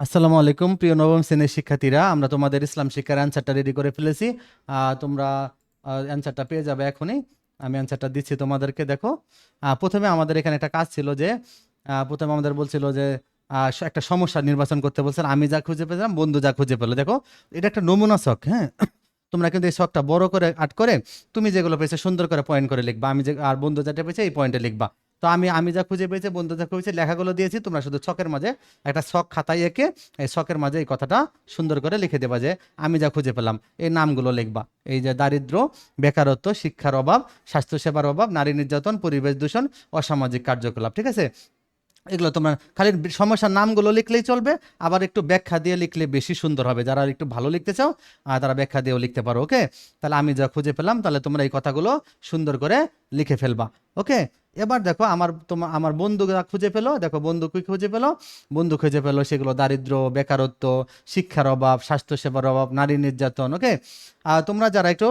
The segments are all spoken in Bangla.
আসসালামু আলাইকুম, প্রিয় নবম শ্রেণির শিক্ষার্থীরা। আমরা তোমাদের ইসলাম শিক্ষার অ্যান্সারটা রেডি করে ফেলেছি। তোমরা অ্যান্সারটা পেয়ে যাবে এখনই। আমি অ্যান্সারটা দিচ্ছি তোমাদেরকে, দেখো। প্রথমে আমাদের এখানে একটা কাজ ছিল যে প্রথমে আমাদের বলছিল যে একটা সমস্যা নির্বাচন করতে বলছেন, আমি যা খুঁজে পেলাম, বন্ধু যা খুঁজে পেল। দেখো, এটা একটা নমুনা শখ হ্যাঁ? তোমরা কিন্তু এই শখটা বড় করে, আট করে, তুমি যেগুলো পেয়েছ সুন্দর করে পয়েন্ট করে লিখবা। আমি যে, আর বন্ধু যেটা পেয়েছে এই পয়েন্টে লিখবা। তো আমি আমি যা খুঁজে পেয়েছি, বন্ধু যা খুঁজেছে, লেখাগুলো দিয়েছি, তোমরা শুধু ছকের মাঝে একটা শখ খাতায় এঁকে এই শখের মাঝে এই কথাটা সুন্দর করে লিখে দেবা যে, আমি যা খুঁজে পেলাম, এই নামগুলো লিখবা। এই যে দারিদ্র, বেকারত্ব, শিক্ষার অভাব, স্বাস্থ্যসেবার অভাব, নারী নির্যাতন, পরিবেশ দূষণ, অসামাজিক কার্যকলাপ, ঠিক আছে? এগুলো তোমরা খালি সমস্যার নামগুলো লিখলেই চলবে, আবার একটু ব্যাখ্যা দিয়ে লিখলে বেশি সুন্দর হবে। যারা একটু ভালো লিখতে চাও তারা ব্যাখ্যা দিয়েও লিখতে পারো, ওকে? তাহলে আমি যা খুঁজে পেলাম, তাহলে তোমরা এই কথাগুলো সুন্দর করে লিখে ফেলবা, ওকে? এবার দেখো আমার তোমার আমার বন্ধু খুঁজে পেল, দেখো বন্ধু কি খুঁজে পেল? বন্ধু খুঁজে পেল সেগুলো দারিদ্র, বেকারত্ব, শিক্ষার অভাব, স্বাস্থ্যসেবার অভাব, নারী নির্যাতন ওকে আর তোমরা যারা একটু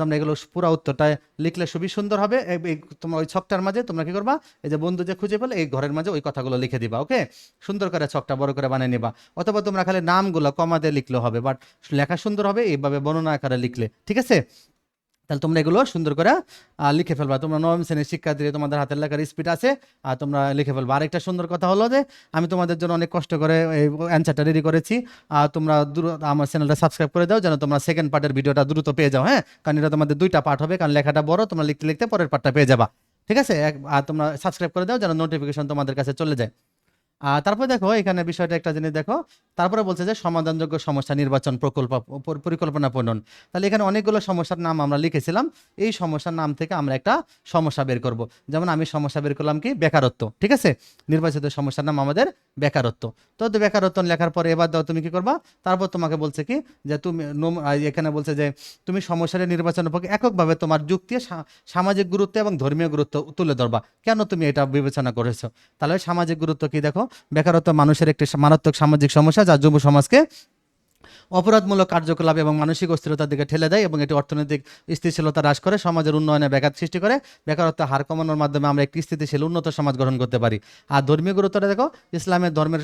তোমরা এগুলো পুরো উত্তরটা লিখলে খুবই সুন্দর হবে। এই তোমার ওই ছকটার মাঝে তোমরা কি করবা? এই যে বন্ধু যে খুঁজে পেলে, এই ঘরের মাঝে ওই কথাগুলো লিখে দিবা ওকে সুন্দর করে ছকটা বড় করে বানিয়ে নিবা। অথবা তোমরা খালি নামগুলো কমাতে লিখলে হবে বাট লেখা সুন্দর হবে, এইভাবে বর্ণনা আকারে লিখলে, ঠিক আছে? তাহলে তোমরা এগুলো সুন্দর করে লিখে ফেলবা। তোমরা নবম শ্রেণির শিক্ষার্থী তোমাদের হাতের লেখার স্পিড আছে আর তোমরা লিখে ফেলবা। আরেকটা সুন্দর কথা হলো যে, আমি তোমাদের জন্য অনেক কষ্ট করে এই অ্যান্সারটা রেডি করেছি। আর তোমরা দ্রুত আমার চ্যানেলটা সাবস্ক্রাইব করে দাও, যেন তোমরা সেকেন্ড পার্টের ভিডিওটা দ্রুত পেয়ে যাও হ্যাঁ? কারণ এটা তোমাদের দুইটা পার্ট হবে, কারণ লেখাটা বড়, তোমরা লিখতে লিখতে পরের পার্টটা পেয়ে যাবা। ঠিক আছে? আর তোমরা সাবস্ক্রাইব করে দাও, যেন নোটিফিকেশন তোমাদের কাছে চলে যায়। আর তারপরে দেখো, এখানে বিষয়টা একটা জিনিস দেখো তারপরে বলছে যে সমাধানযোগ্য সমস্যা নির্বাচন প্রকল্প, পর- পরিকল্পনা প্রণয়ন তাহলে এখানে অনেকগুলো সমস্যার নাম আমরা লিখেছিলাম। এই সমস্যার নাম থেকে আমরা একটা সমস্যা বের করব। যেমন আমি সমস্যা বের করলাম কি? বেকারত্ব, ঠিক আছে? নির্বাচিত সমস্যার নাম আমাদের বেকারত্ব। তো বেকারত্ব লেখার পরে এবার দাও তুমি কি করবা? তারপর তোমাকে বলছে কি? যে তুমি এখানে বলছে যে তুমি সমস্যার নির্বাচনের পক্ষে এককভাবে তোমার যুক্তি সামাজিক গুরুত্ব এবং ধর্মীয় গুরুত্ব তুলে ধরবা। কেন তুমি এটা বিবেচনা করেছ? তাহলে সামাজিক গুরুত্ব কি দেখো? বেকারত্ব মানুষের একটি মারাত্মক সামাজিক সমস্যা যা যুব সমাজকে অপরাধমূলক কার্যকলাপ এবং মানসিক অস্থিরতার দিকে ঠেলে দেয় এবং এটি অর্থনৈতিক স্থিতিশীলতা হ্রাস করে, সমাজের উন্নয়নে ব্যাঘাত সৃষ্টি করে, বেকারত্ব হার কমানোর মাধ্যমে আমরা একটি স্থিতিশীল, উন্নত সমাজ গঠন করতে পারি। আর ধর্মীয় গুরুত্বটা দেখো, ইসলামের ধর্মের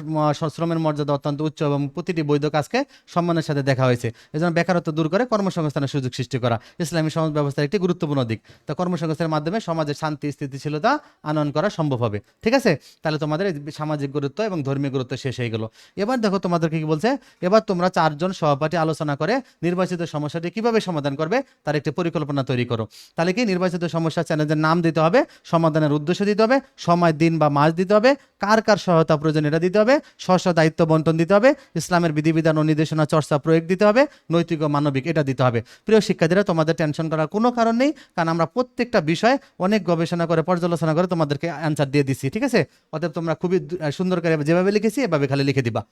শ্রমের মর্যাদা অত্যন্ত উচ্চ এবং প্রতিটি বৈধ কাজকে সম্মানের সাথে দেখা হয়েছে। এজন্য বেকারত্ব দূর করে কর্মসংস্থানের সুযোগ সৃষ্টি করা ইসলামী সমাজ ব্যবস্থার একটি গুরুত্বপূর্ণ দিক। তো কর্মসংস্থানের মাধ্যমে সমাজের শান্তি, স্থিতিশীলতা আনয়ন করা সম্ভব হবে। ঠিক আছে? তাহলে তোমাদের সামাজিক গুরুত্ব এবং ধর্মীয় গুরুত্ব শেষ হয়ে গেল। এবার দেখো তোমাদের কি বলছে, এবার তোমরা চারজন সহপাঠী আলোচনা করে নির্বাচিত সমস্যাটি কীভাবে সমাধান করবে, তার একটি পরিকল্পনা তৈরি করো। তাহলে কি নির্বাচিত সমস্যা চ্যালেঞ্জের নাম দিতে হবে, সমাধানের উদ্দেশ্য দিতে হবে, সময়, দিন বা মাস দিতে হবে, কার কার সহায়তা প্রয়োজন এটা দিতে হবে, স্ব দায়িত্ব বন্টন দিতে হবে, ইসলামের বিধিবিধান ও নির্দেশনা চর্চা প্রয়োগ দিতে হবে, নৈতিক ও মানবিক এটা দিতে হবে। প্রিয় শিক্ষার্থীরা, তোমাদের টেনশন করার কোনো কারণ নেই, কারণ আমরা প্রত্যেকটা বিষয় অনেক গবেষণা করে, পর্যালোচনা করে তোমাদেরকে অ্যান্সার দিয়ে দিচ্ছি, ঠিক আছে? অতএব তোমরা খুবই সুন্দর করে যেভাবে লিখেছি, এভাবে খালি লিখে দিবা।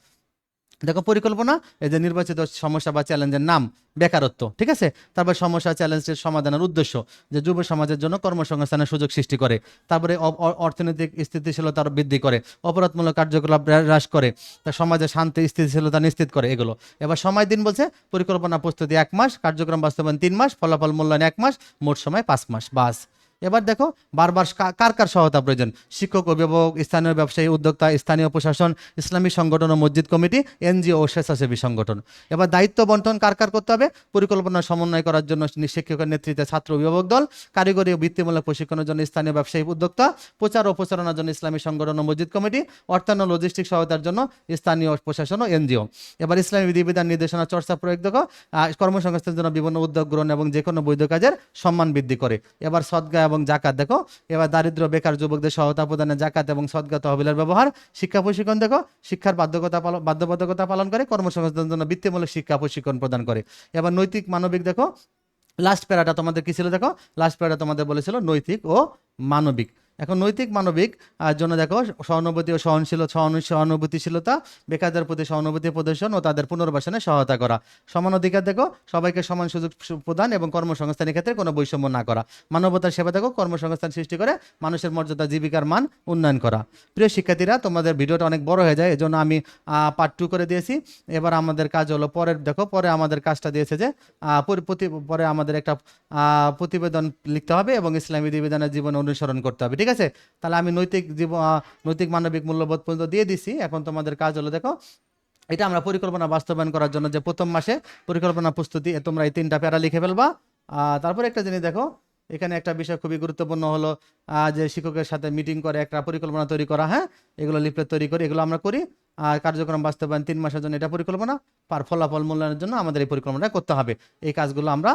দেখো পরিকল্পনা, এই যে নির্বাচিত সমস্যা বা চ্যালেঞ্জের নাম, বেকারত্ব, ঠিক আছে? তারপর সমস্যা, চ্যালেঞ্জের সমাধানের উদ্দেশ্য, যে যুব সমাজের জন্য কর্মসংস্থানের সুযোগ সৃষ্টি করে, তারপরে অর্থনৈতিক স্থিতিশীলতা বৃদ্ধি করে, অপরাধমূলক কার্যকলাপ হ্রাস করে, তা সমাজে শান্তি, স্থিতিশীলতা নিশ্চিত করে, এগুলো। এবার সময় দিন বলছে, পরিকল্পনা প্রস্তুতি এক মাস, কার্যক্রম বাস্তবায়ন তিন মাস, ফলাফল মূল্যায়ন এক মাস, মোট সময় পাঁচ মাস, বাস। এবার দেখো, বারবার কার কার সহায়তা প্রয়োজন? শিক্ষক, অভিভাবক, স্থানীয় ব্যবসায়ী, উদ্যোক্তা, স্থানীয় প্রশাসন, ইসলামী সংগঠন ও মসজিদ কমিটি, এনজিও ও স্বেচ্ছাসেবী সংগঠন। এবার দায়িত্ব বন্টন কার কার করতে হবে? পরিকল্পনা সমন্বয় করার জন্য শিক্ষকের নেতৃত্বে ছাত্র অভিভাবক দল, কারিগরি ও বৃত্তিমূলক প্রশিক্ষণের জন্য স্থানীয় ব্যবসায়ী উদ্যোক্তা, প্রচার ও প্রচারণার জন্য ইসলামী সংগঠন ও মসজিদ কমিটি, অর্থায়ন লজিস্টিক সহায়তার জন্য স্থানীয় প্রশাসন ও এনজিও। এবার ইসলামী বিধিবিধান নির্দেশনা চর্চা প্রয়োগ দেখো কর্মসংস্থানের জন্য বিভিন্ন উদ্যোগ গ্রহণ এবং যে কোনো বৈধ কাজের সম্মান বৃদ্ধি করে। এবার সদ্গা এবং জাকাত দেখো। এবার দারিদ্র, বেকার যুবকদের সহায়তা প্রদানে জাকাত এবং সদ্গা তহবিলের ব্যবহার। শিক্ষা প্রশিক্ষণ, দেখো। শিক্ষার বাধ্যকতা বাধ্যবাধকতা পালন করে, কর্মসংস্থানের জন্য বৃত্তিমূলক শিক্ষা প্রশিক্ষণ প্রদান করে। এবার নৈতিক, মানবিক, দেখো। লাস্ট প্যারাটা তোমাদের কি ছিল, দেখো? লাস্ট প্যারাটা তোমাদের বলেছিল নৈতিক ও মানবিক। এখন নৈতিক, মানবিক জন্য দেখো সহানুভূতি ও সহনশীল সহানু- সহানুভূতিশীলতা, বেকারদের প্রতি সহানুভূতি প্রদর্শন ও তাদের পুনর্বাসনে সহায়তা করা। সমান অধিকার দেখো, সবাইকে সমান সুযোগ প্রদান এবং কর্মসংস্থানের ক্ষেত্রে কোনো বৈষম্য না করা। মানবতার সেবা দেখো, কর্মসংস্থান সৃষ্টি করে মানুষের মর্যাদা, জীবিকার মান উন্নয়ন করা। প্রিয় শিক্ষার্থীরা, তোমাদের ভিডিওটা অনেক বড় হয়ে যায়, এজন্য আমি পার্ট টু করে দিয়েছি। এবার আমাদের কাজ হলো পরের, দেখো, পরে আমাদের কাজটা দিয়েছে যে পরে আমাদের একটা প্রতিবেদন লিখতে হবে এবং ইসলামী বিধিবিধানের জীবন অনুসরণ করতে হবে আছে? তাহলে আমি নৈতিক জীবন নৈতিক মানবিক মূল্যবোধ পর্যন্ত দিয়ে দিছি। এখন তোমাদের কাজ হলো দেখো, এটা আমরা পরিকল্পনা বাস্তবায়ন করার জন্য যে প্রথম মাসে পরিকল্পনা প্রস্তুতি তোমরা এই তিনটা প্যারা লিখে ফেলবা। তারপরে একটা জিনিস দেখো, এখানে একটা বিষয় খুবই গুরুত্বপূর্ণ হলো যে শিক্ষকের সাথে মিটিং করে একটা পরিকল্পনা তৈরি করা হ্যাঁ? এগুলো লিফলেট তৈরি করি, এগুলো আমরা করি। কার্যক্রম বাস্তবায়ন তিন মাসের জন্য এটা পরিকল্পনা পার ফলাফল মূল্যায়নের জন্য আমাদের এই পরিকল্পনাটা করতে হবে। এই কাজগুলো আমরা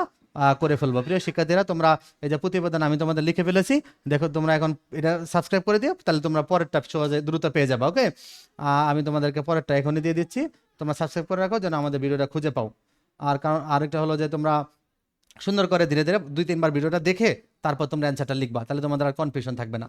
করে ফেলব। প্রিয় শিক্ষার্থীরা, তোমরা এই যে প্রতিবেদন আমি তোমাদের লিখে ফেলেছি, দেখো তোমরা এখন এটা সাবস্ক্রাইব করে দিও, তাহলে তোমরা পরেরটা সহজে দ্রুত পেয়ে যাবে ওকে আমি তোমাদেরকে পরেরটা এখনই দিয়ে দিচ্ছি। তোমরা সাবস্ক্রাইব করে রাখো, যেন আমাদের ভিডিওটা খুঁজে পাও। আর কারণ, আরেকটা হলো যে তোমরা সুন্দর করে ধীরে ধীরে দুই, তিনবার ভিডিওটা দেখে তারপর তোমরা অ্যান্সারটা লিখবা, তাহলে তোমাদের আর কনফিউশন থাকবে না।